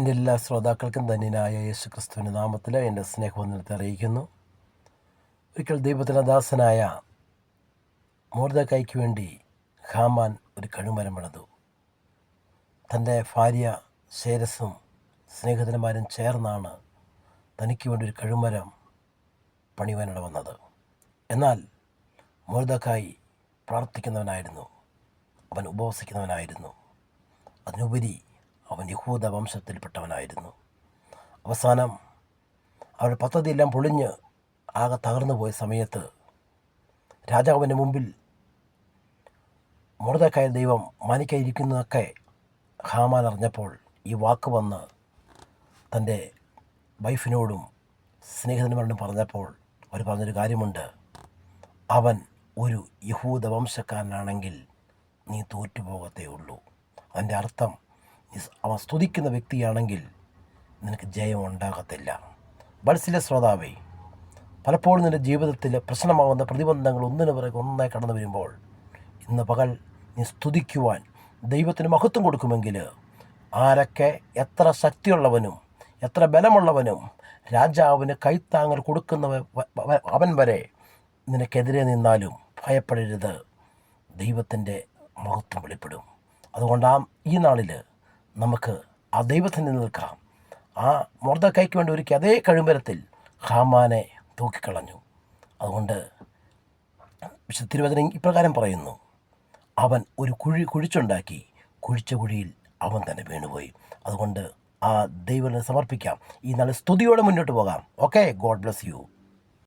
എന്റെ എല്ലാ ശ്രോതാക്കൾക്കും ധന്യനായ യേശു ക്രിസ്തുവിന്റെ നാമത്തിൽ എന്റെ സ്നേഹവന്ദനത്തെ അറിയിക്കുന്നു. ഒരിക്കൽ ദൈവത്തിന്റെ ദാസനായ മോർദക്കായ്ക്ക് വേണ്ടി ഹാമാൻ ഒരു കഴുമരം പണിതു. തന്റെ ഭാര്യ ശേരസും സ്നേഹിതന്മാരും ചേർന്നാണ് തനിക്ക് വേണ്ടി ഒരു കഴുമരം പണിയുവാനിട വന്നത്. എന്നാൽ മോർദക്കായി പ്രാർത്ഥിക്കുന്നവനായിരുന്നു. അവൻ ഉപവസിക്കുന്നവനായിരുന്നു. അതിനുപരി അവൻ യഹൂദ വംശത്തിൽപ്പെട്ടവനായിരുന്നു. അവസാനം അവരുടെ പദ്ധതിയെല്ലാം പൊളിഞ്ഞ് ആകെ തകർന്നു പോയ സമയത്ത് രാജാവിന്റെ മുമ്പിൽ മുറുതക്കായ ദൈവം മാനിക്കായിരിക്കുന്നതൊക്കെ ഹാമാൻ അറിഞ്ഞപ്പോൾ ഈ വാക്ക് വന്ന് തന്റെ വൈഫിനോടും സ്നേഹിതന്മാരോടും പറഞ്ഞപ്പോൾ അവർ പറഞ്ഞൊരു കാര്യമുണ്ട്. അവൻ ഒരു യഹൂദ വംശക്കാരനാണെങ്കിൽ നീ തോറ്റുപോകത്തേ ഉള്ളൂ. അതിന്റെ അർത്ഥം അവൻ സ്തുതിക്കുന്ന വ്യക്തിയാണെങ്കിൽ നിനക്ക് ജയം ഉണ്ടാകത്തില്ല ബൾസിലെ ശ്രോതാവേ പലപ്പോഴും നിന്റെ ജീവിതത്തിൽ പ്രശ്നമാകുന്ന പ്രതിബന്ധങ്ങൾ ഒന്നിനു പിറകെ ഒന്നായി കടന്നു വരുമ്പോൾ ഇന്ന് പകൽ നീ സ്തുതിക്കുവാൻ ദൈവത്തിന് മഹത്വം കൊടുക്കുമെങ്കിൽ ആരൊക്കെ എത്ര ശക്തിയുള്ളവനും എത്ര ബലമുള്ളവനും രാജാവിന് കൈത്താങ്ങൽ കൊടുക്കുന്നവ അവൻ വരെ നിനക്കെതിരെ നിന്നാലും ഭയപ്പെടരുത്. ദൈവത്തിന്റെ മഹത്വം വെളിപ്പെടും. അതുകൊണ്ട് ഈ നാളിൽ നമുക്ക് ആ ദൈവത്തിന് നിൽക്കാം. ആ മൊർദക്കൈക്ക് വേണ്ടി ഒരുക്കി അതേ കഴിമ്പരത്തിൽ ഹാമാനെ തൂക്കിക്കളഞ്ഞു. അതുകൊണ്ട് വിശുദ്ധ തിരുവചനം ഇപ്രകാരം പറയുന്നു. അവൻ ഒരു കുഴി കുഴിച്ചുണ്ടാക്കി. കുഴിച്ച കുഴിയിൽ അവൻ തന്നെ വീണുപോയി. അതുകൊണ്ട് ആ ദൈവത്തിന് സമർപ്പിക്കാം. ഈ നല്ല സ്തുതിയോടെ മുന്നോട്ട് പോകാം. Okay God bless you